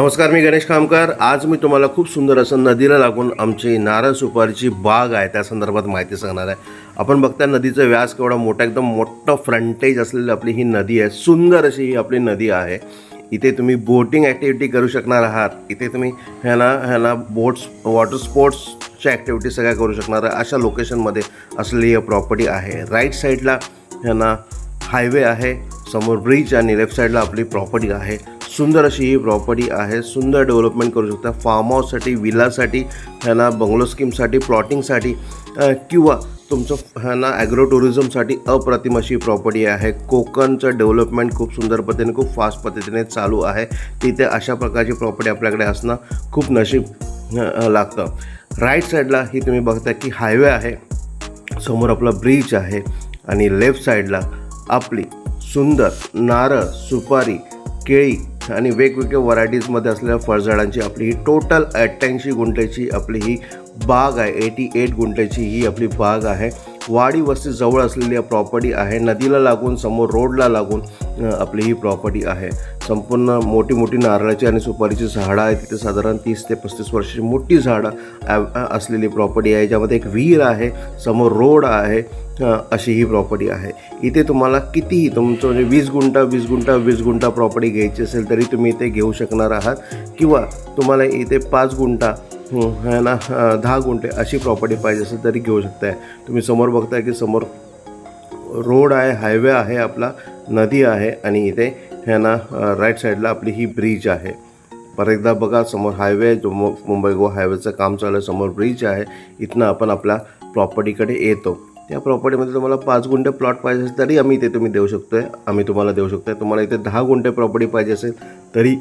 नमस्कार मी गणेश कामकार आज मी तुम्हाला खूप सुंदर असं नदीला लागून आमची नारळ सुपारीची बाग आहे त्या संदर्भात माहिती सांगणार आहे. आपण बघता नदीचा व्यास केवढा मोठा एकदम मोठं फ्रंटेज असलेली आपली ही नदी आहे. सुंदर अशी ही आपली नदी आहे. इथे तुम्ही बोटिंग ॲक्टिव्हिटी करू शकणार आहात. इथे तुम्ही ह्याला ह्याला बोट्स वॉटर स्पोर्ट्सच्या ॲक्टिव्हिटी सगळ्या करू शकणार अशा लोकेशनमध्ये असलेली ही प्रॉपर्टी आहे. राईट साईडला ह्यांना हायवे आहे. समोर ब्रिज आणि लेफ्ट साईडला आपली प्रॉपर्टी आहे. सुंदर अशी ही प्रॉपर्टी आहे. सुंदर डेव्हलपमेंट करू शकता. फार्म हाऊससाठी विलासाठी ह्यांना बंगलो स्कीमसाठी प्लॉटिंगसाठी किंवा तुमचं ह्यांना ॲग्रो टुरिझमसाठी अप्रतिम अशी प्रॉपर्टी आहे. कोकणचं डेव्हलपमेंट खूप सुंदर पद्धतीने खूप फास्ट पद्धतीने चालू आहे. तिथे अशा प्रकारची प्रॉपर्टी आपल्याकडे असणं खूप नशीब लागतं. राईट साईडला ही तुम्ही बघता की हायवे आहे. समोर आपला ब्रिज आहे. आणि लेफ्ट साईडला आपली सुंदर नारळ सुपारी केळी आणि वेगवेगळ्या व्हरायटीजमध्ये असलेल्या फळझाडांची आपली ही टोटल अठ्ठ्याऐंशी गुंठ्याची आपली ही बाग आहे. एटी एट गुंठ्याची ही आपली बाग आहे. वाडी वस्ती जवळ असलेली प्रॉपर्टी आहे. नदीला लागून समोर रोडला लागून आपली ही प्रॉपर्टी आहे. संपूर्ण मोठी मोठी नारळाची आणि सुपारीची झाडं आहेत. तिथे साधारण तीस ते पस्तीस वर्षाची मोठी झाडं असलेली प्रॉपर्टी आहे. ज्यामध्ये एक विहीर आहे समोर रोड आहे अशी ही प्रॉपर्टी आहे. इथे तुम्हाला कितीही तुमचं म्हणजे वीस गुंठा वीस गुंठा वीस गुंठा प्रॉपर्टी घ्यायची असेल तरी तुम्ही इथे घेऊ शकणार आहात. किंवा तुम्हाला इथे पाच गुंठा हो, हं, है ना दहा गुंठे अशी प्रॉपर्टी पाहिजे असेल तरी घेऊ शकताय. तुम्ही समोर बघताय की समोर रोड आहे हायवे आहे आपला नदी आहे आणि इथे ह्याना राईट साईडला आपली ही ब्रिज आहे. परत एकदा बघा समोर हायवे जो मुंबई गोवा हायवेचं काम चालू आहे समोर ब्रिज आहे. इथनं आपण आपल्या प्रॉपर्टीकडे येतो. त्या प्रॉपर्टीमध्ये तुम्हाला पाच गुंठे प्लॉट पाहिजे असेल तरी आम्ही इथे तुम्ही देऊ शकतो आहे आम्ही तुम्हाला देऊ शकतो आहे तुम्हाला इथे दहा गुंठे प्रॉपर्टी पाहिजे असेल तरी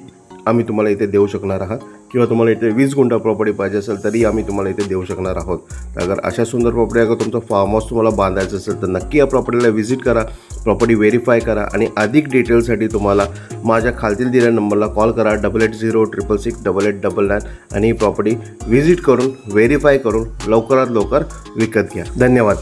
आम्ही तुम्हाला इथे देऊ शकणार आहात. किंवा तुम्हाला इथे वीस गुंठा प्रॉपर्टी पाहिजे असेल तरी आम्ही तुम्हाला इथे देऊ शकणार आहोत. तर अगर अशा सुंदर प्रॉपर्टी अगर तुमचं फार्म हाऊस तुम्हाला बांधायचं असेल तर नक्की या प्रॉपर्टीला व्हिजिट करा प्रॉपर्टी व्हेरीफाय करा आणि अधिक डिटेल्ससाठी तुम्हाला माझ्या खालतील दिलेल्या नंबरला कॉल करा double eight zero triple six double eight double nine आणि ही प्रॉपर्टी व्हिजिट करून व्हेरीफाय करून लवकरात लवकर विकत घ्या. धन्यवाद.